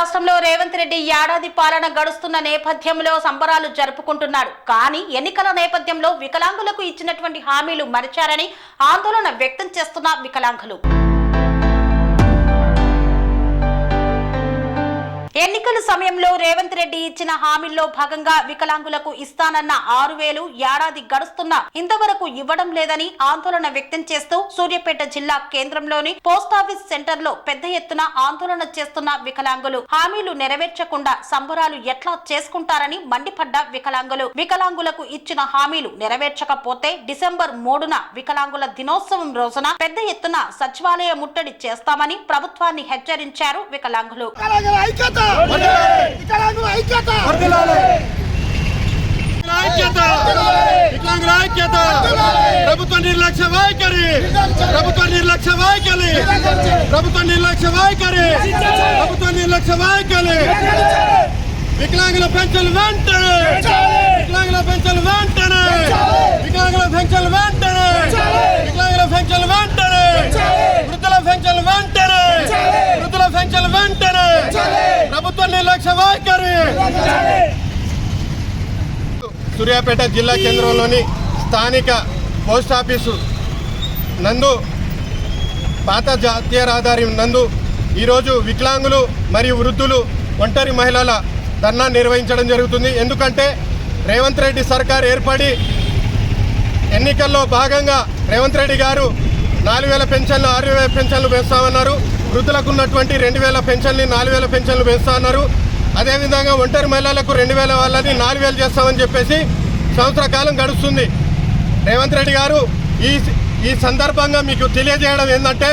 రాష్ట్రంలో రేవంత్ రెడ్డి ఏడాది పాలన గడుస్తున్న నేపథ్యంలో సంబరాలు జరుపుకుంటున్నాడు. కానీ ఎన్నికల నేపథ్యంలో వికలాంగులకు ఇచ్చినటువంటి హామీలు మరిచారని ఆందోళన వ్యక్తం చేస్తున్న వికలాంగులు. ఎన్నికల సమయంలో రేవంత్ రెడ్డి ఇచ్చిన హామీల్లో భాగంగా వికలాంగులకు ఇస్తానన్న ఆరు వేలు ఏడాది గడుస్తున్నా ఇంతవరకు ఇవ్వడం లేదని ఆందోళన వ్యక్తం చేస్తూ సూర్యాపేట జిల్లా కేంద్రంలోని పోస్టాఫీస్ సెంటర్లో పెద్ద ఎత్తున ఆందోళన చేస్తున్న వికలాంగులు. హామీలు నెరవేర్చకుండా సంబరాలు ఎట్లా చేసుకుంటారని మండిపడ్డ వికలాంగులు. వికలాంగులకు ఇచ్చిన హామీలు నెరవేర్చకపోతే డిసెంబర్ మూడున వికలాంగుల దినోత్సవం రోజున పెద్ద ఎత్తున సచివాలయ ముట్టడి చేస్తామని ప్రభుత్వాన్ని హెచ్చరించారు వికలాంగులు. వికలాంగుల ఐక్యత! వికలాంగుల ఐక్యత! ఐక్యత! వికలాంగుల ఐక్యత ప్రభుత్వ నిర్లక్ష్య వైఖరి ప్రభుత్వ నిర్లక్ష్య వైఖరి! ప్రభుత్వ నిర్లక్ష్య వైఖరి! ప్రభుత్వ నిర్లక్ష్య వైఖరి! వికలాంగుల పెన్షన్ వెంటనే! వికలాంగుల పెన్షన్ వెంటనే వికలాంగుల పెన్షన్ వెంటనే వికలాంగుల పెన్షన్ వెంటనే వృద్ధుల పెన్షన్ వెంటనే వృద్ధుల పెన్షన్ వెంటనే ప్రభుత్వ నిర్లక్ష్య వైఖరి సూర్యాపేట జిల్లా కేంద్రంలోని స్థానిక పోస్ట్ ఆఫీసు నందు పాత జాతీయ రహదారి నందు ఈరోజు వికలాంగులు మరియు వృద్ధులు ఒంటరి మహిళల ధర్నా నిర్వహించడం జరుగుతుంది. ఎందుకంటే రేవంత్ రెడ్డి సర్కార్ ఏర్పడి ఎన్నికల్లో భాగంగా రేవంత్ రెడ్డి గారు నాలుగు వేల పెన్షన్లు ఆరు వేల పెన్షన్లు పెంచుతామన్నారు వృద్ధులకు ఉన్నటువంటి రెండు వేల పెన్షన్లు నాలుగు వేల పెన్షన్లు పెంచుతా అన్నారు అదేవిధంగా ఒంటరి మహిళలకు రెండు వేల వాళ్ళని నాలుగు వేలు చేస్తామని చెప్పేసి సంవత్సర కాలం గడుస్తుంది. రేవంత్ రెడ్డి గారు ఈ ఈ సందర్భంగా మీకు తెలియజేయడం ఏంటంటే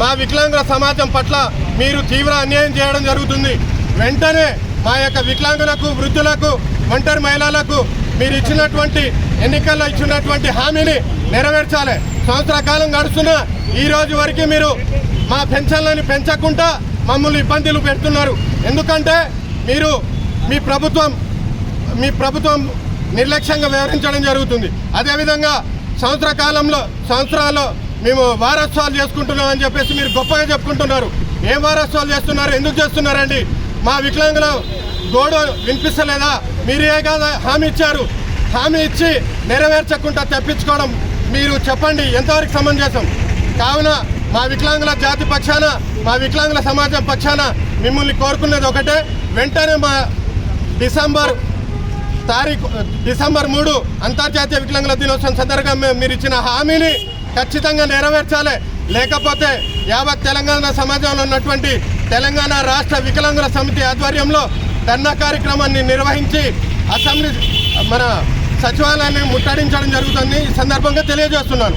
మా వికలాంగుల సమాజం పట్ల మీరు తీవ్ర అన్యాయం చేయడం జరుగుతుంది. వెంటనే మా యొక్క వికలాంగులకు వృద్ధులకు ఒంటరి మహిళలకు మీరు ఇచ్చినటువంటి ఎన్నికల్లో ఇచ్చినటువంటి హామీని నెరవేర్చాలి. సంవత్సర కాలం గడుస్తున్న ఈ రోజు వరకు మీరు మా పెన్షన్లను పెంచకుండా మమ్మల్ని ఇబ్బందులు పెడుతున్నారు. ఎందుకంటే మీరు మీ ప్రభుత్వం మీ ప్రభుత్వం నిర్లక్ష్యంగా వ్యవహరించడం జరుగుతుంది. అదేవిధంగా సంవత్సర కాలంలో సంవత్సరాల్లో మేము వారోత్సవాలు చేసుకుంటున్నాం అని చెప్పేసి మీరు గొప్పగా చెప్పుకుంటున్నారు. ఏం వారోత్సవాలు చేస్తున్నారు? ఎందుకు చేస్తున్నారండి? మా వికలాంగుల గోడ వినిపిస్తలేదా? మీరే కాదా హామీ ఇచ్చారు. హామీ ఇచ్చి నెరవేర్చకుండా తెప్పించుకోవడం మీరు చెప్పండి. ఎంతవరకు సమంజసం? కావున మా వికలాంగుల జాతి పక్షాన మా వికలాంగుల సమాజం పక్షాన మిమ్మల్ని కోరుకునేది ఒకటే. వెంటనే మా డిసెంబర్ తారీఖు డిసెంబర్ మూడు అంతర్జాతీయ వికలాంగుల దినోత్సవం సందర్భంగా మీరు ఇచ్చిన హామీని ఖచ్చితంగా నెరవేర్చాలి. లేకపోతే యావత్ తెలంగాణ సమాజంలో ఉన్నటువంటి తెలంగాణ రాష్ట్ర వికలాంగుల సమితి ఆధ్వర్యంలో ధర్నా కార్యక్రమాన్ని నిర్వహించి అసెంబ్లీ మన సచివాలయాన్ని ముట్టడించడం జరుగుతుంది. ఈ సందర్భంగా తెలియజేస్తున్నాను.